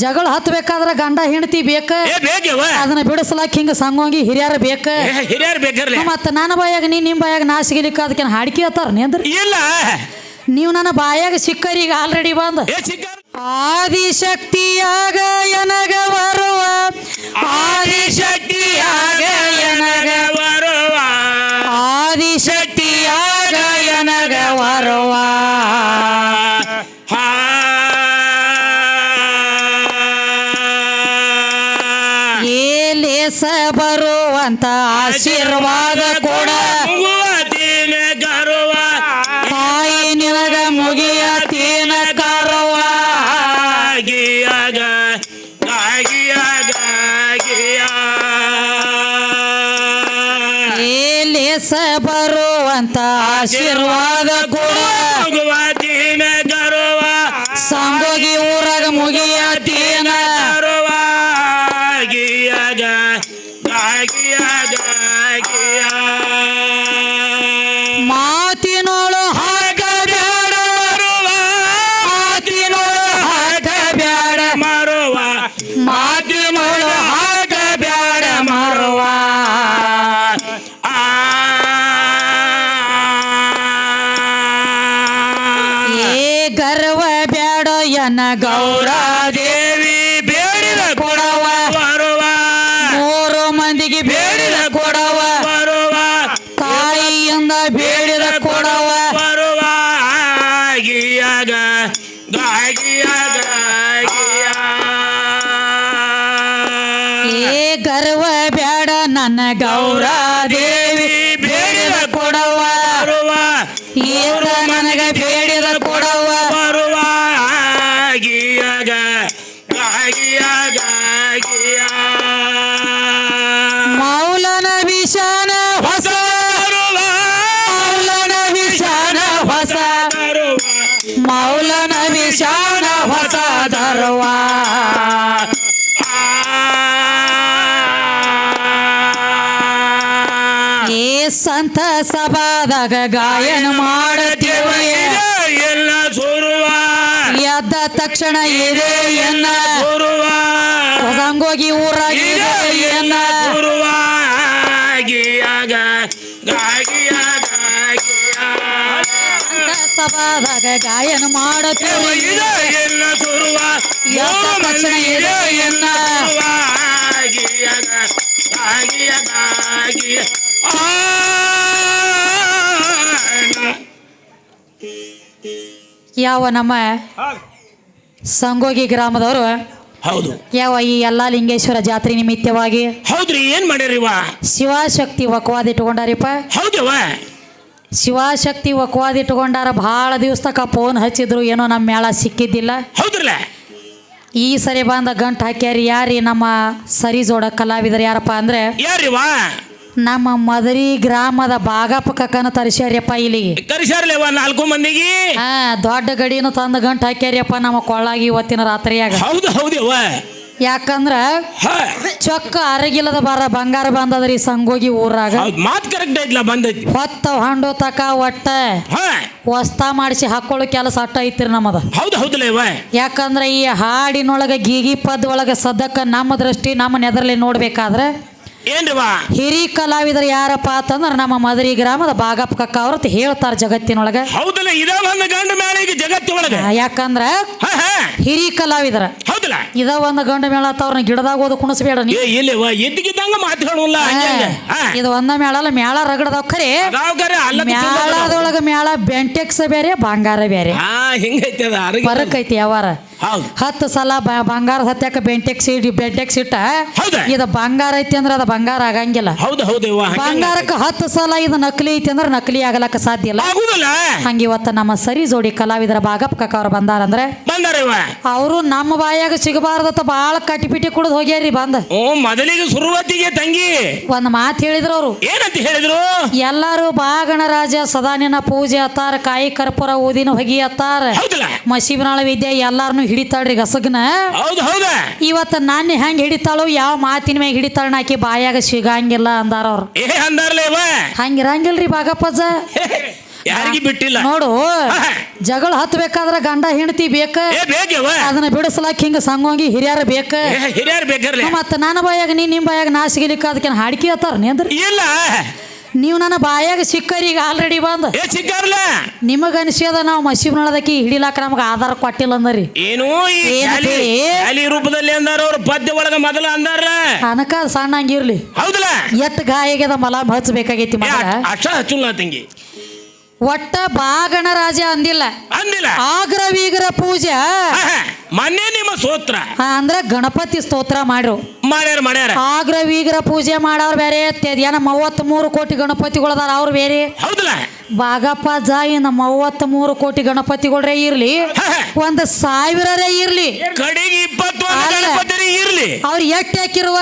ಜಗಳ ಹತ್ಬೇಕಾದ್ರ ಗಂಡ ಹೆಂಡತಿ ಬೇಕ? ಏ ಬೇಕವ ಅದನ್ನ ಬಿಡಿಸ್ಲಾಕ ಹಿಂಗ ಸಂಗೋಂಗಿ ಹಿರಿಯರ ಬೇಕ? ಹಿರಿಯರ್ ಬೇಕರ್ಲೆ. ಮತ್ತ ನನ್ನ ಬಾಯಾಗ ನೀ ನಿಮ್ ಬಾಯಾಗ ನಾ ಸಿಗಲಿಕ್ಕ ಅದಕ್ಕೆ ಹಾಡಿಕೆ ಹತ್ತಾರ ನೇಂದ್ರಿ ಇಲ್ಲ. ನೀವು ನನ್ನ ಬಾಯಾಗ ಸಿಕ್ಕರೀಗ ಆಲ್ರೆಡಿ ಬಂದ. ಏ ಆದಿಶಕ್ತಿಯಾಗ ಎನಗ ಬರುವ? ಆದಿಶಕ್ತಿಯಾಗ ಎನಗ ಬರುವ? ಆದಿಶಕ್ತಿಯಾಗ ಎನಗ ಬರುವ? ಏಲೇಸ ಬರುವಂತ ಆಶೀರ್ವಾದ ಕೂಡ ಗರುವ ತಾಯಿ ನಿನಗ ಮುಗಿಯ ತೀನ ಕರವ ಗಿಯಾಗ ಗಾಗಿಯಾಗ ಗಿಯಾ. ಬರುವಂತ ಆಶೀರ್ವಾದ ಕೂಡ ಮುಗುವತಿನ ಗರುವ ಸಂಗೋಗಿ ಊರಾಗ ಮುಗಿಯ ತೀನ ಗರ್ವ ಬೇಡ ಎನ ಗೌರ ಸಭಾದಾಗ ಗಾಯನ ಮಾಡುತ್ತೇವೆ. ಎಲ್ಲ ಸೋರುವ. ಎದ್ದ ತಕ್ಷಣ ಇದೆ ಎನ್ನ. ಸೋರುವ. ಹೊಸಂಗೋಗಿ ಊರಾಗಿದೆ ಎನ್ನ. ಸೋರುವ. ಗಿಯಾಗ ಗಾಗಿಯಾಗ ಸಭಾದಾಗ ಗಾಯನ ಮಾಡುತ್ತೇವೆ. ಎಲ್ಲ ಸೋರುವ. ಎದ್ದ ತಕ್ಷಣ ಇದೆ ಎನ್ನ. ಗಾಗಿಯಾಗ ಗಿಯಾ. ಆ! ಯಾವ ನಮ್ಮ ಸಂಗೋಗಿ ಗ್ರಾಮದವರು? ಹೌದು. ಯಾವ ಈ ಎಲ್ಲಾ ಲಿಂಗೇಶ್ವರ ಜಾತ್ರೆ ನಿಮಿತ್ತವಾಗಿ? ಹೌದ್ರಿ ಏನ್ ಮಾಡ್ಯಾರಿವ? ಶಿವಶಕ್ತಿ ಒಕ್ವಾದ ಇಟ್ಕೊಂಡಾರಿಪ್ಪ ಹೌದವ ಶಿವಶಕ್ತಿ ಒಕ್ವಾದ ಇಟ್ಕೊಂಡಾರ ಭಾಳ ದಿವಸ ತಕ ಫೋನ್ ಹಚ್ಚಿದ್ರು ಏನೋ ನಮ್ಮ ಮೇಳ ಸಿಕ್ಕಿದ್ದಿಲ್ಲ. ಹೌದ್ರಲ್ಲ? ಈ ಸರಿ ಬಂದ ಗಂಟು ಹಾಕ್ಯಾರಿ ಯಾರಿ ನಮ್ಮ ಸರಿ ಜೋಡ ಕಲಾವಿದರು ಯಾರಪ್ಪ ಅಂದ್ರೆ? ಯಾರಿವ? ನಮ್ಮ ಮದರಿ ಗ್ರಾಮದ ಬಾಗಪ್ಪ ಕಕ್ಕನ ತರಿಸ್ಯಾರ್ಯಪ್ಪ ಇಲ್ಲಿಗೆ ಕರಿಸಾರ್ಲೇವ ನಾಲ್ಕು ಮಂದಿಗೆ? ಹಾ ದೊಡ್ಡ ಗಡಿನ ತಂದು ಗಂಟು ಹಾಕ್ಯಾರ್ಯಪ್ಪ ನಮ್ಮ ಕೊಳ್ಳಾಗಿ ಇವತ್ತಿನ ರಾತ್ರಿಯಾಗ. ಹೌದು ಹೌದವ ಯಾಕಂದ್ರ ಚೊಕ್ಕ ಅರಗಿಲ್ಲದ ಬರ ಬಂಗಾರ ಬಂದದ್ರಿ ಸಂಗೋಗಿ ಊರಾಗ. ಮಾತು ಕರೆಕ್ಟ್ ಐತ್ಲ ಬಂದೈತಿ. ಹೊತ್ತ ಹಂಡು ತಕ ಒಟ್ಟ ಹೊಸ್ತ ವಸ್ತಾ ಮಾಡಿಸಿ ಹಾಕೊಳ್ಳೋ ಕೆಲಸ ಅಟ್ಟ ಐತ್ರಿ ನಮ್ಮದ. ಹೌದು ಹೌದಲ್ಲೇವ ಯಾಕಂದ್ರ ಈ ಹಾಡಿನೊಳಗ ಗೀಗಿ ಪದ್ ಒಳಗ ಸದಕ್ಕ ನಮ್ಮ ದೃಷ್ಟಿ ನಮ್ಮ ನೆದರ್ಲಿ ನೋಡ್ಬೇಕಾದ್ರೆ ಏನ್ರಿವ ಹಿರಿ ಕಲಾವಿದರು ಯಾರಪ್ಪ ಅಂತಂದ್ರೆ ನಮ್ಮ ಮದರಿ ಗ್ರಾಮದ ಬಾಗಪ್ಪ ಕಕ್ಕ ಅವ್ರ ಹೇಳ್ತಾರ ಜಗತ್ತಿನೊಳಗೆ. ಹೌದಲ್ಲ ಇದ ಒಂದು ಗಂಡು ಮೇಳ ಈಗ ಜಗತ್ತಿನೊಳಗ. ಯಾಕಂದ್ರ ಹಿರಿ ಕಲಾವಿದರ. ಹೌದಲ್ಲ. ಇದ ಒಂದು ಗಂಡ ಮೇಳ ಅವ್ರನ್ನ ಗಿಡದಾಗ ಹೋದ ಕುಣಿಸ್ಬೇಡ ಇಲ್ಲಿವ ಎದ್ದಿಗಿದ್ದಂಗ ಮಾತಾಡೋಲ್ಲ ಇದು ಒಂದ ಮೇಳ ಅಲ್ಲ ಮೇಳ ರಗಡದಾವ್ ಖರೆ. ಮೇಳದೊಳಗ ಮೇಳ ಬೆಂಟೆಕ್ಸ್ ಬೇರೆ ಬಂಗಾರ ಬೇರೆ. ಹಿಂಗೈತಿ ಅದ ಅರಗಿ ಫರಕ್ ಐತಿ ಯಾವಾರ. ಹತ್ತು ಸಲ ಬಂಗಾರ ಸತ್ಯಕ್ಕೆ ಹತ್ಯಾಕ ಬೆಂಟೆಕ್ಸ್ ಇಡಿ ಬೆಂಟೆಕ್ಸ್ ಇಟ್ಟ? ಇದು ಬಂಗಾರ ಐತಿ ಅಂದ್ರೆ ಅದು ಬಂಗಾರ ಆಗಂಗಿಲ್ಲ. ಬಂಗಾರಕ್ಕೆ ಹತ್ತು ಸಲ ಇದು ನಕಲಿ ಐತಿ ಅಂದ್ರೆ ನಕಲಿ ಆಗಲಕ್ಕ ಸಾಧ್ಯ ಇಲ್ಲ. ಹಂಗ ಇವತ್ತು ನಮ್ಮ ಸರಿ ಜೋಡಿ ಕಲಾವಿದರ ಬಾಗಪ್ಪ ಕಕ್ಕ ಅವ್ರು ಬಂದಾರಂದ್ರೆ ಬಂದಾರ ಅಂದ್ರೆ ಅವರು ನಮ್ಮ ಬಾಯಾಗ ಸಿಗಬಾರ್ದತ್ತ ಬಾಳ ಕಟ್ಟಿಬಿಟ್ಟಿ ಕುಡಿದು ಹೋಗ್ಯಾರಿ ಬಂದ. ಓ ಮೊದಲಿಗೆ ಶುರುವತ್ತಿಗೆ ತಂಗಿ. ಒಂದ್ ಮಾತು ಹೇಳಿದ್ರು ಅವರು. ಏನಂತ ಹೇಳಿದ್ರು? ಎಲ್ಲಾರು ಬಾ ಗಣರಾಜ ಸದಾನಿನ ಪೂಜೆ ಅತ್ತಾರ ಕಾಯಿ ಕರ್ಪೂರ ಊದಿನ ಹೊಗಿ ಅತ್ತಾರ. ಮಸೀಬನಾಳ ವಿದ್ಯೆ ಎಲ್ಲಾರನು ಹಿಡಿತಾಳ್ರಿ ಗಸಗ್ನ? ಹೌದು ಹೌದಾ. ಇವತ್ತು ನಾನು ಹೆಂಗ್ ಹಿಡಿತಾಳು ಯಾವ ಮಾತಿನ ಮ್ಯಾಗ ಹಿಡಿತಾಳ ನಾಕಿ ಬಾಯಾಗ ಸಿಗಂಗಿಲ್ಲ ಅಂದಾರ ಅವ್ರು. ಏ ಅಂದಾರ್ಲೆ ಇವ. ಹಂಗಿರಂಗಿಲ್ರಿ ಬಾಗಪ್ಪಜ ಯಾರಿಗೂ ಬಿಟ್ಟಿಲ್ಲ. ನೋಡು. ಜಗಳ ಹತ್ಬೇಕಾದ್ರ ಗಂಡ ಹೆಂಡತಿ ಬೇಕ? ಬೇಕವ ಅದನ್ನ ಬಿಡಿಸ್ಲಾಕ ಹಿಂಗ ಸಂಗೋಂಗಿ ಹಿರಿಯರ ಬೇಕ? ಹಿರಿಯರ್ ಬೇಕ ಮತ್ತ ನನ್ನ ಬಾಯಾಗ ನೀ ನಿಮ್ ಬಾಯಾಗ ನಾಶಗಿಲಿಕ್ಕ ಅದಕ್ಕೆ ಹಾಡಿಕೆ ಹತ್ತಾರ ನೀ ಅಂದ್ರಿ? ಇಲ್ಲ. ನೀವು ನನ್ನ ಬಾಯಾಗ ಸಿಕ್ಕರಿ ಈಗ ಆಲ್ರೆಡಿ ಬಂದ. ಏ ಸಿಕ್ಕಾರ್ಲ? ನಿಮಗ ಅನಿಸ್ಯದ ನಾವು ಮಸೀಬ್ನೊಳದಕ್ಕೆ ಹಿಡಿಲಾಕ ನಮಗ ಆಧಾರ ಕೊಟ್ಟಿಲ್ಲ ಅಂದರಿ. ಏನು ಈ ಖ್ಯಾಲಿ ರೂಪದಲ್ಲಿ ಅಂದಾರ ಅವ್ರು ಪದ್ಯ ಒಳಗ ಮೊದಲ ಅಂದಾರ. ಅನಕ ಸಣ್ಣ ಹಂಗಿರ್ಲಿ. ಹೌದಲ್ಲ ಎತ್ ಗಾಯಗ್ಯದ ಮಲ ಹಚ್ಚಬೇಕಾಗೈತಿ ಏ, ಮಗ ಅ- ಅಷ್ಟ ಹಚ್ಚುಲ್ಲ ತಂಗಿ. ಒಟ್ಟ ಬಾಗಣ ರಾಜ ಅಂದಿಲ್ಲ. ಅಂದಿಲ್ಲ. ಆಗ್ರ ವೀಗ್ರ ಪೂಜೆ ಮನೆ ನಿಮ್ಮ ಸ್ತೋತ್ರ. ಅಂದ್ರೆ ಗಣಪತಿ ಸ್ತೋತ್ರ ಮಾಡ್ರು. ಮಾಡ್ಯಾರ ಮಾಡ್ಯಾರ. ಆಗ್ರ ವೀಗ್ರ ಪೂಜೆ ಮಾಡೋರು ಬೇರೆ ಏನ ಮೂವತ್ತ್ ಮೂರು ಕೋಟಿ ಗಣಪತಿಗಳದಾರ ಅವ್ರು ಬೇರೆ. ಹೌದಲ್ಲ? ಬಾಗಪ್ಪ ಜಾಯಿನ ಮೂವತ್ತ್ ಮೂರು ಕೋಟಿ ಗಣಪತಿಗಳರೇ ಇರ್ಲಿ. ಒಂದ್ ಸಾವಿರರೇ ಇರ್ಲಿ. ಕಡೆಗೆ ಇಪ್ಪತ್ತು ಇರ್ಲಿ. ಅವ್ರು ಎಟ್ ಹಾಕಿರುವ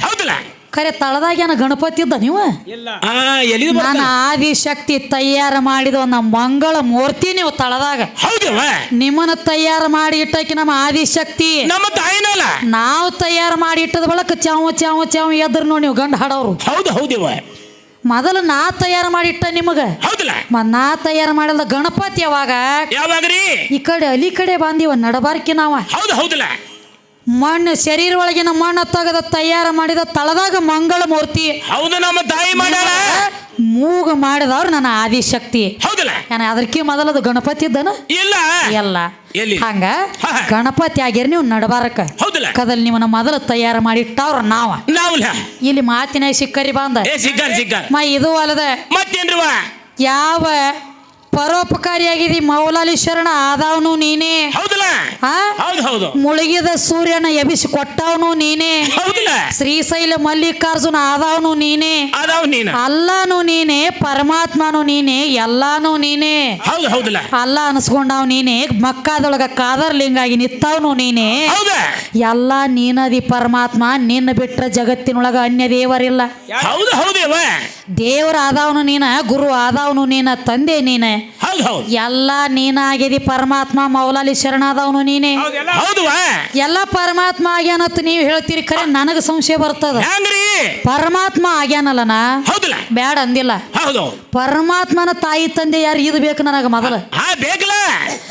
ಹೌದಲ್ಲ? ಖರೆ ತಳದಾಗೇನ ಗಣಪತಿ ಇದ್ದ ನೀವು? ಆ ಎಲ್ಲಿ ನಾನು ಆದಿಶಕ್ತಿ ತಯಾರು ಮಾಡಿದ ನಮ್ಮ ಮಂಗಳ ಮೂರ್ತಿ ನೀವು ತಳದಾಗ. ಹೌದವ? ನಿಮ್ಮನ್ನ ತಯಾರು ಮಾಡಿ ಇಟ್ಟಕ್ಕೆ ನಮ್ಮ ಆದಿಶಕ್ತಿ ನಮ್ಮ ತಾಯಿನಲ್ಲ? ನಾವು ತಯಾರು ಮಾಡಿ ಇಟ್ಟದ ಬಳಕ ಚಾವು ಚಾವ ಚಾವ ಎದ್ರು ನೋಡಿ ನೀವು ಗಂಡ ಹಾಡೋರು. ಹೌದು ಹೌದಿವ. ಮೊದಲು ನಾ ತಯಾರು ಮಾಡಿ ಇಟ್ಟ ನಿಮಗ. ನಾ ತಯಾರು ಮಾಡಲ್ಲ ಗಣಪತಿ ಯಾವಾಗ? ಯಾವಾಗ್ರಿ ಈ ಕಡೆ ಅಲಿ ಕಡೆ ಬಂದಿವ ನಡಬಾರ್ಕಿ ನಾವ. ಹೌದು ಹೌದಲ್ಲ. ಮಣ್ಣು ಶರೀರ ಒಳಗಿನ ಮಣ್ಣು ತೆಗೆದ ತಯಾರು ಮಾಡಿದ ತಳದಾಗ ಮಂಗಳ ಮೂರ್ತಿ ಹೌದು ನಮ್ಮ ತಾಯಿ ಮಾಡ್ಯಾಳ. ಮೂಗ ಮಾಡಿದವ್ರು ನನ್ನ ಆದಿಶಕ್ತಿ. ಏನ ಅದಕ್ಕೆ ಮೊದಲದು ಗಣಪತಿ ಇದ್ದನ? ಇಲ್ಲ. ಎಲ್ಲ? ಹಂಗ ಗಣಪತಿ ಆಗ್ಯಾರ ನೀವು ನಡಬಾರಕ. ಕದಲ್ ನಿಮ್ಮನ್ನ ಮೊದಲು ತಯಾರು ಮಾಡಿ ಇಟ್ಟವ್ರ ನಾವ. ಇಲ್ಲಿ ಮಾತಿನ ಸಿಕ್ಕರಿ ಬಂದ. ಇದು ಅಲ್ಲದ ಯಾವ ಪರೋಪಕಾರಿಯಾಗಿದಿ ಮೌಲಾಲಿ ಶರಣ ಆದವನು ನೀನೇ? ಆ? ಹೌದು. ಮುಳುಗಿದ ಸೂರ್ಯನ ಎಬಿಸಿ ಕೊಟ್ಟವನು ನೀನೇ. ಹೌದಲ್ಲ. ಶ್ರೀಶೈಲ ಮಲ್ಲಿಕಾರ್ಜುನ ಆದವನು ನೀನೇ. ಅದಾವ್ ನೀನ. ಅಲ್ಲಾನು ನೀನೇ ಪರಮಾತ್ಮನು ನೀನೇ ಎಲ್ಲಾನು ನೀನೇ. ಹೌದು ಹೌದಲ್ಲ. ಅಲ್ಲ ಅನ್ಸ್ಕೊಂಡವ್ ನೀನೇ ಮಕ್ಕಾದೊಳಗ ಕಾದರ್ ಲಿಂಗಾಗಿ ನಿತ್ತವನು ನೀನೇ. ಹೌದ. ಎಲ್ಲ ನೀನದಿ ಪರಮಾತ್ಮ ನಿನ್ನ ಬಿಟ್ರ ಜಗತ್ತಿನೊಳಗ ಅನ್ಯ ದೇವರಿಲ್ಲ ಹೌದು ಹೌದೇವ ದೇವ್ರ ಆದವನು ನೀನ ಗುರು ಆದವನು ನೀನ ತಂದೆ ನೀನ. ಎಲ್ಲ ನೀನಾಗಿದಿ ಪರಮಾತ್ಮ ಮೌಲಾಲಿ ಶರಣಾದವನು ನೀನೇ. ಹೌದುವ ಎಲ್ಲ ಪರಮಾತ್ಮ ಆಗ್ಯಾನತ್ ನೀವು ಹೇಳ್ತೀರಿ ಕರೆ ನನಗ ಸಂಶಯ ಬರ್ತದ. ಹೆಂಗ್ರಿ? ಪರಮಾತ್ಮ ಆಗ್ಯಾನಲ್ಲನ? ಹೌದಲ್ಲ. ಬ್ಯಾಡ ಅಂದಿಲ್ಲ. ಹೌದು. ಪರಮಾತ್ಮನ ತಾಯಿ ತಂದೆ ಯಾರು ಇದು ಬೇಕು ನನಗ ಮೊದಲ? ಬೇಕಲ್ಲ.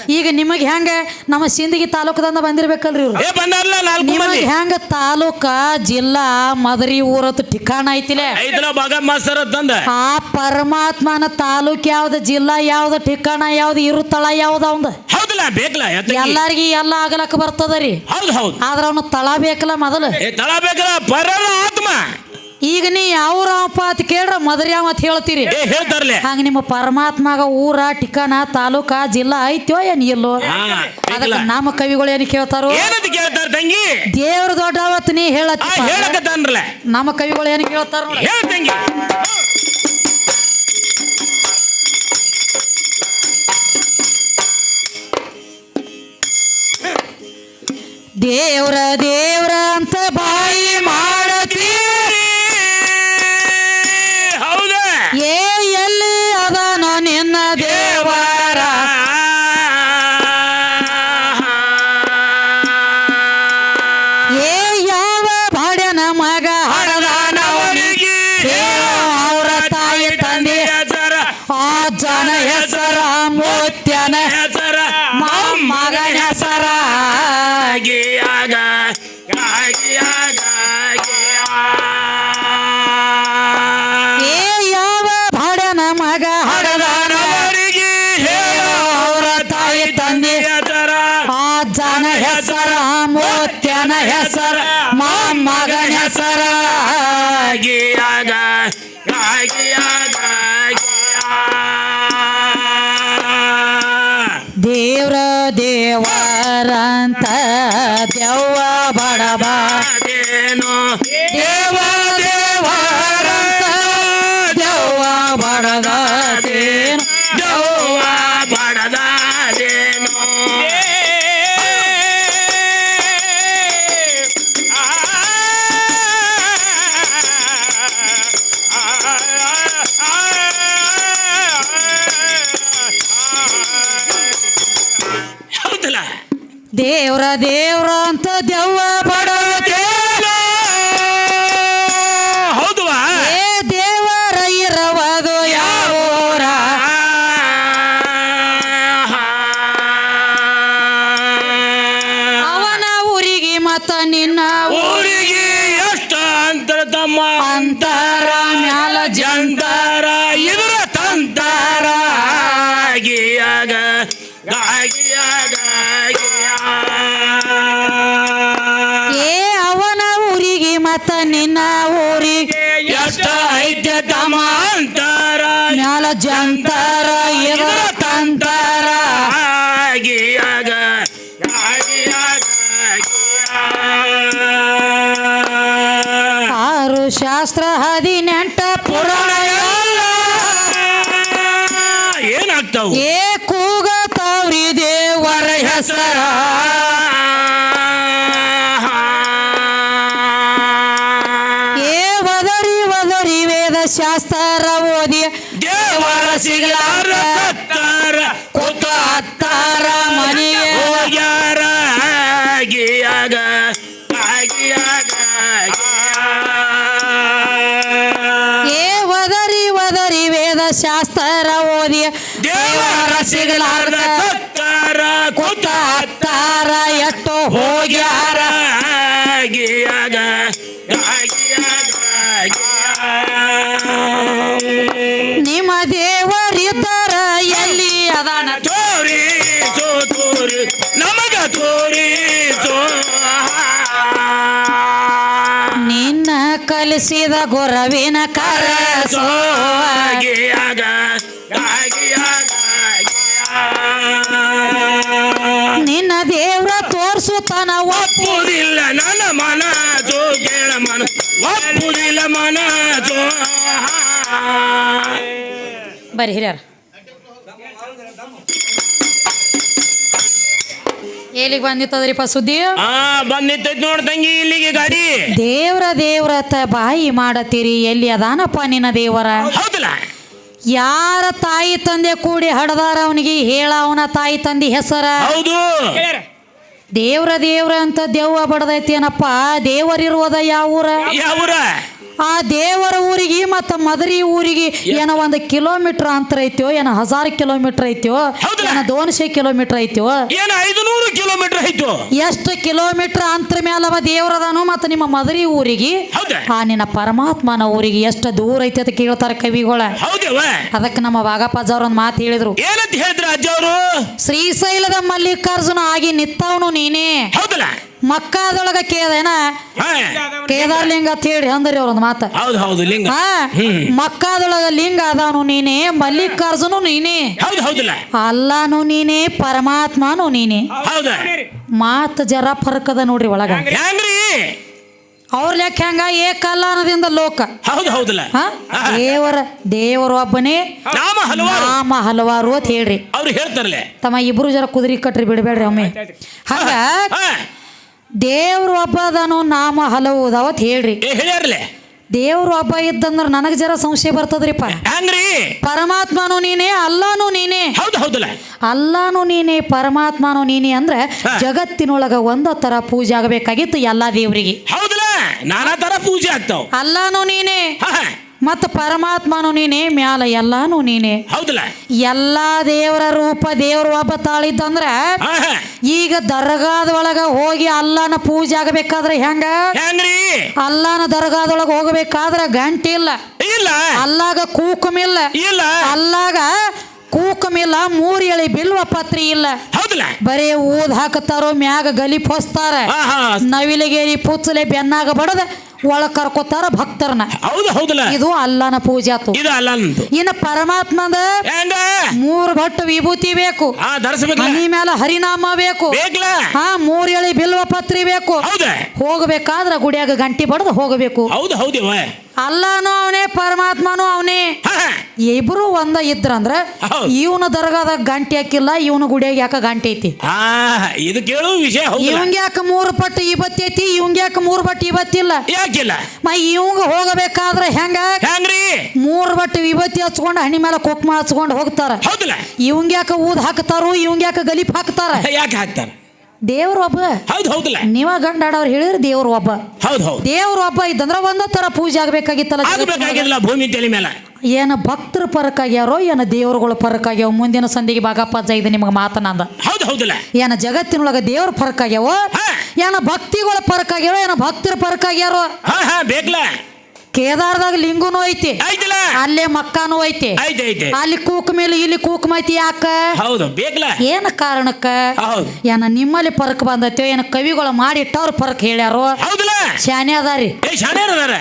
ಈಗ ನಿಮಗೆ ಹೆಂಗ? ನಮ್ಮ ಸಿಂದಗಿ ತಾಲೂಕದಿಂದ ಬಂದಿರ್ಬೇಕಲ್ರಿ ಇವ್ರು. ಏ ಬಂದಾರಲ್ಲ ನಾಲ್ಕು ಮಂದಿ. ನಿಮಗೆ ಹೆಂಗ ತಾಲೂಕ ಜಿಲ್ಲಾ ಮದರಿ ಊರತ್ ಠಿಕಾಣ ಐತಿಲೆ? ಐದಲ ಭಾಗ ಮಾಸ್ತರ್ ತಂದ. ಆ ಪರಮಾತ್ಮನ ತಾಲೂಕ್ ಯಾವ್ದು ಜಿಲ್ಲಾ ಯಾವ್ದು ಠಿಕಾಣ ಯಾವ್ದು ಇರುತ್ತಳ ತಳ ಯಾವ್ದು ಅವಂದ? ಬೇಕಲ್ಲ. ಎಲ್ಲಾರ್ಗಿ ಎಲ್ಲ ಆಗಲಕ್ಕ ಬರ್ತದರಿ. ಹೌದು ಹೌದು. ಆದ್ರ ಅವನು ತಳ ಬೇಕಲ್ಲ ಮೊದಲು. ಏ ತಳ ಬೇಕಲ್ಲ ಪರರ ಆತ್ಮ. ಈಗ ನೀ ಯಾವ ಅಂತ ಕೇಳ್ರ ಮದರಿ ಯಾವ ಅಂತ ಹೇಳ್ತೀರಿ. ಏ ಹೇಳ್ತಾರಲೆ. ಹಂಗ ನಿಮ್ಮ ಪರಮಾತ್ಮಗ ಊರ ಟಿಕಾನ ತಾಲೂಕಾ ಜಿಲ್ಲಾ ಐತ್ಯೋ ಏನ್ ಇಲ್ಲೋ. ಅದಕ್ಕೆ ನಮ್ಮ ಕವಿಗಳು ಏನ್ ಕೇಳ್ತಾರೋ? ಏನಂತ ಕೇಳ್ತಾರ ತಂಗಿ? ದೇವ್ರ ದೊಡ್ಡವತ್ ನೀ ಹೇಳತ್ತಿ ಹೇಳಕತ್ತಾನ್ರಲ್ಲ. ನಮ್ಮ ಕವಿಗಳು ಏನ್ ಕೇಳ್ತಾರ ನೋಡು. ಹೇಳ ತಂಗಿ. ದೇವ್ರ ದೇವ್ರ ಅಂತ ಬಾಯಿ ಮಾಡತಿ ಹೌದ? ಏ ಎಲ್ಲಿ ನಾನು ನಿನ್ನ ದೇವರ? ಏ ಯಾವ ಬಾಡ್ಯನ ಮಗ ಹಡದಾನವನಿಗೆ ಅವರ ತಾಯಿ ತಂದೆ ಹೆಸರ ಆ ಜನ ಹೆಸರ ಮೋತ್ಯನ ದೇವ್ರ ದೇವರಂತ ದೇವ ಬಡಬ ದೇವ್ರ ದೇವ್ರ ಮತ್ತ ನಿನ್ನ ಊರಿಗೆ ಎಷ್ಟ ಐತೆ ತಮ್ಮ ಅಂತರ ಮ್ಯಾಲ ಜಂತರ ಇದರ ತಂತಾರ. ಆರು ಶಾಸ್ತ್ರ ಹದಿನೆಂಟ ಪುರಾಣ ಏನಾಗ್ತಾವ? ಏ ಓದಿ ದೇವರ ಸಿಗಲಾರ್ದ ಸತ್ತಾರ ಕೂತ ಹತ್ತಾರ ಎಷ್ಟೋ ಹೋಗ್ಯಾರ ನಿಮ್ಮ ದೇವರಿದ್ದರ ಎಲ್ಲಿ ಅದಾನ? ತೋರಿ ಸೋ ತೋರಿ ನಮಗ ತೋರಿ ಸೋ ನಿನ್ನ ಕಲಿಸಿದ ಗುರವಿನ ಕರಸೋ ಗಿಯಾಗ ಗಿಯಾಗ ನಿನ್ನ ದೇವ್ರ ತೋರ್ಸುತ್ತಾನ ಒಪ್ಪುವುದಿಲ್ಲ ನನ್ನ ಮನ ಜೋ ಕೇಳ ಮನ. ಒಪ್ಪುವುದಿಲ್ಲ ಮನ ಜೋ. ಬರ್ರಿ ಹಿರಿಯರ. ಎಲ್ಲಿಗೆ ಬಂದಿತ್ತದ್ರಿಪ್ಪ ಸುದ್ದಿ? ಆ ಬಂದಿತ್ತೈತ್ ನೋಡ್ ತಂಗಿ ಇಲ್ಲಿಗೆ ಗಾಡಿ. ದೇವ್ರ ತ ಬಾಯಿ ಮಾಡತ್ತೀರಿ ಎಲ್ಲಿ ಅದಾನಪ್ಪ ನಿನ್ನ ದೇವರ? ಹೌದಲ್ಲ. ಯಾರ ತಾಯಿ ತಂದೆ ಕೂಡಿ ಹಡದಾರ ಅವನಿಗೆ? ಹೇಳ ಅವನ ತಾಯಿ ತಂದೆ ಹೆಸರ. ಹೌದು. ದೇವ್ರ ದೇವ್ರ ಅಂತ ದೆವ್ವ ಬಡದೈತೇನಪ್ಪ? ದೇವರಿರುವುದ ಯಾವ ಊರ? ಆ ದೇವರ ಊರಿಗೆ ಮತ್ತು ಮದರಿ ಊರಿಗೆ ಏನೋ ಒಂದು ಕಿಲೋಮೀಟರ್ ಅಂತರ ಐತ್ಯೋ ಏನೋ ಹಜಾರ್ ಕಿಲೋಮೀಟರ್ ಐತ್ಯೋ ಏನ ದೋನ್ಶೆ ಕಿಲೋಮೀಟರ್ ಐತ್ಯೋ ಏನ ಐದು ನೂರು ಕಿಲೋಮೀಟರ್ ಆಯ್ತು ಎಷ್ಟು ಕಿಲೋಮೀಟರ್ ಅಂತರ ಮೇಲೆ ಅವ ದೇವರದಾನು ಮತ್ತು ನಿಮ್ಮ ಮದರಿ ಊರಿಗೆ ಆ ನಿನ್ನ ಪರಮಾತ್ಮನ ಊರಿಗೆ ಎಷ್ಟು ದೂರ ಐತಿ ಅಂತ ಕೇಳ್ತಾರೆ ಕವಿಗಳ. ಅದಕ್ಕೆ ನಮ್ಮ ವಾಗಪ್ಪಜ್ಜವ್ರ ಒಂದು ಮಾತು ಹೇಳಿದ್ರು. ಏನಂತ ಹೇಳಿದ್ರು ಅಜ್ಜವರು ಶ್ರೀಶೈಲದ ಮಲ್ಲಿಕಾರ್ಜುನ ಆಗಿ ನಿತ್ತವನು ನೀನೇ. ಹೌದಲ್ಲ? ಮಕ್ಕಾದೊಳಗ ಕೇದೇನ ಕೇದಾರ್ ಕೇದಾರ್ಲಿಂಗ ಅಂತ ಹೇಳಿ ಅಂದ್ರಿ ಅವ್ರೊಂದು ಮಾತು. ಹೌದು ಹೌದು ಲಿಂಗ. ಹಾ. ಮಕ್ಕಾದೊಳಗ ಲಿಂಗ ಅದಾನು ನೀನೇ ಮಲ್ಲಿಕಾರ್ಜುನು ನೀನೇ. ಹೌದು ಹೌದಿಲ್ಲ. ಅಲ್ಲಾನು ನೀನೇ ಪರಮಾತ್ಮನು ನೀನೇ. ಹೌದ. ಮಾತು ಜರ ಫರ್ಕದ ನೋಡ್ರಿ ಒಳಗ. ಹೆಂಗ್ರಿ ಅವ್ರ ಲೆಕ್ಕ ಹೆಂಗ? ಏಕಲ್ಲ ಅನ್ನೋದಿಂದ ಲೋಕ. ಹೌದು ಹೌದಲ್ಲ. ಹಾ. ದೇವರ ದೇವರು ಒಬ್ಬನೇ. ನಾಮ ಹಲವಾರು. ನಾಮ ಹಲವಾರು ಅಂತ ಹೇಳ್ರಿ. ಅವ್ರು ಹೇಳ್ತಾರಲ್ಲ. ತಮ್ಮ ಇಬ್ರು ಜರ ಕುದುರೆ ಕಟ್ರಿ ಬಿಡಬೇಡ್ರಿ ಒಮ್ಮೆ. ಹಂಗ ಹಾ. ದೇವ್ರು ಒಬ್ಬ ಅದನೋ ನಾಮ ಹಲವು ಅದಾವತ್ ಹೇಳ್ರಿ. ಏ ದೇವ್ರು ಒಬ್ಬ ಇದ್ದಂದ್ರ ನನಗೆ ಜರ ಸಂಶಯ ಬರ್ತದ್ರಿಪ್ಪ. ಹೆಂಗ್ರಿ ಪರಮಾತ್ಮನು ನೀನೇ ಅಲ್ಲಾನು ನೀನೇ. ಹೌದು ಹೌದಲ್ಲ. ಅಲ್ಲಾನು ನೀನೇ ಪರಮಾತ್ಮನು ನೀನೇ ಅಂದ್ರೆ. ಜಗತ್ತಿನೊಳಗ ಒಂದ ತರ ಪೂಜೆ ಆಗಬೇಕಾಗಿತ್ತು ಎಲ್ಲಾ ದೇವರಿಗೆ. ಹೌದಲ್ಲ ನಾನಾ ತರ ಪೂಜೆ ಆಗ್ತಾವ. ಅಲ್ಲಾನು ನೀನೇ. ಮತ್ತು ಪರಮಾತ್ಮನು ನೀನೇ ಮ್ಯಾಲ ಎಲ್ಲಾನು ನೀನೇ. ಹೌದಲ್ಲ? ಎಲ್ಲ ದೇವರ ರೂಪ ದೇವ್ರ ಒಬ್ಬ ತಾಳಿದ್ದಂದ್ರ. ಈಗ ದರ್ಗಾದ ಒಳಗ ಹೋಗಿ ಅಲ್ಲಾನ ಪೂಜೆ ಆಗಬೇಕಾದ್ರೆ ಹೆಂಗ? ಅಲ್ಲಾನ ದರ್ಗಾದೊಳಗ ಹೋಗಬೇಕಾದ್ರೆ ಗಂಟೆ ಇಲ್ಲ. ಇಲ್ಲ. ಅಲ್ಲಾಗ ಕೂಕುಮ ಇಲ್ಲ. ಅಲ್ಲಾಗ ಕೂಕಮಿಲ್ಲ ಮೂರು ಎಳಿ ಬಿಲ್ವ ಪತ್ರಿ ಇಲ್ಲ. ಹೌದಲ್ಲ? ಬರೇ ಊದ್ ಹಾಕತಾರೋ ಮ್ಯಾಗ ಗಲಿಪ್ ಹೊಸ್ತಾರ ಹಾ ಪುತ್ಸಲೆ ನವಿಲಿಗೇರಿ ಪುಚ್ಚಲೆ ಬೆನ್ನಾಗ ಬಡದ ಒಳಗ್ ಕರ್ಕೋತಾರ ಭಕ್ತರನ್ನ. ಹೌದು ಹೌದಲ್ಲ? ಇದು ಅಲ್ಲನ ಪೂಜೆ ಆತು. ಇದು ಇನ್ನು ಪರಮಾತ್ಮದ ಹೆಂಗ? ಮೂರು ಭಟ್ ವಿಭೂತಿ ಬೇಕು. ಮನಿ ಮೇಲೆ ಹರಿನಾಮ ಬೇಕು. ಬೇಕಲ್ಲ ಹಾ ಮೂರ್ ಎಳಿ ಬಿಲ್ವ ಪತ್ರಿ ಬೇಕು. ಹೌದ? ಹೋಗ್ಬೇಕಾದ್ರ ಗುಡಿಯಾಗ ಗಂಟಿ ಬಡದು ಹೋಗಬೇಕು. ಹೌದು ಹೌದೇವ ಅಲ್ಲಾನು ಅವನೇ ಪರಮಾತ್ಮನು ಅವನೇ. ಇಬ್ರು ಒಂದ ಇದ್ರಂದ್ರ ಇವನ ದರ್ಗಾದಾಗ ಗಂಟೆ ಹಾಕಿಲ್ಲ ಇವನ ಗುಡಿಯಾಗ ಯಾಕ ಗಂಟೆ ಐತಿ? ಇವಂಗ್ಯಾಕ ಇದು ಕೇಳು ವಿಷಯ ಹೌದು ಇವಂಗ ಯಾಕ ಮೂರು ಪಟ್ಟು ಇವತ್ತೈತಿ ಇವಂಗ್ಯಾಕ ಇವಂಗ ಯಾಕ ಮೂರು ಪಟ್ಟು ಇವತ್ತಿಲ್ಲ. ಯಾಕಿಲ್ಲ ಮೈ ಇವಂಗ ಹೋಗಬೇಕಾದ್ರೆ ಹೆಂಗ? ಹೆಂಗ್ರಿ? ಮೂರ್ ಬಟ್ಟೆ ವಿಭೂತಿ ಹಚ್ಕೊಂಡು ಹಣಿ ಮೇಲೆ ಕುಕ್ಮ ಹಚ್ಕೊಂಡು ಹೋಗ್ತಾರ. ಹೌದಲ್ಲ? ಇವಂಗ ಯಾಕ ಊದ್ ಹಾಕ್ತಾರು ಇವಂಗ ಯಾಕ ಗಲಿಪ್ ಹಾಕ್ತಾರ? ಯಾಕೆ ಹಾಕ್ತಾರ? ದೇವ್ರ ಒಬ್ಬ. ಹೌದು ಹೌದಲ್ಲ? ನೀವ ಗಂಡಾಡವ್ರು ಹೇಳಿದ್ರೆ ದೇವ್ರ ಒಬ್ಬ. ಹೌದು ಹೌದು. ದೇವ್ರ ಒಬ್ಬ ಇದ್ದಂದ್ರ ಒಂದ ತರ ಪೂಜೆ ಆಗ್ಬೇಕಾಗಿತ್ತಲ್ಲ. ಆಗ್ಬೇಕಾಗಿಲ್ಲ ಭೂಮಿ ತಲೆ ಮೇಲೆ ಏನ ಭಕ್ತರ ಪರಕ್ಕಾಗ್ಯಾರೋ ಏನ ದೇವ್ರುಗಳ ಪರಕ್ಕಾಗ್ಯಾವ ಮುಂದಿನ ಸಂದಿಗೆ ಬಾಗಪ್ಪ ಇದೆ ನಿಮಗೆ ಮಾತನಾದ. ಹೌದು ಹೌದು ಹೌದಲ್ಲ. ಏನ ಜಗತ್ತಿನೊಳಗ ದೇವ್ರ ಫರಕ್ ಆಗ್ಯಾವ. ಏನ ಭಕ್ತಿಗಳ ಫರಕ್ ಆಗ್ಯಾವ? ಏನ ಭಕ್ತರ ಫರಕ್ ಆಗ್ಯಾರ? ಹಾ ಹಾ ಬೇಕಲ್ಲ ಕೇದಾರದಾಗ ಲಿಂಗುನು ಐತಿ. ಐತಲ್ಲ. ಅಲ್ಲೇ ಮಕ್ಕಾನು ಐತಿ. ಐತೆ ಐತೆ. ಅಲ್ಲಿ ಕೂಕ್ ಮೇಲೆ ಇಲ್ಲಿ ಕೂಕ್ ಐತಿ ಯಾಕ? ಹೌದು ಬೇಕಲ್ಲ ಏನ ಕಾರಣಕ್ಕ? ಹೌದು. ಏನ ನಿಮ್ಮಲ್ಲಿ ಪರಕ್ ಬಂದೈತೆ? ಏನ ಕವಿಗಳು ಮಾಡಿಟ್ಟವ್ರ ಪರಕ್ ಹೇಳ್ಯಾರೋ? ಹೌದಲ್ಲ. ಶಾನೆ ಅದಾರಿ. ಏ ಶಾಣ್ಯಾರ ಅದಾರ.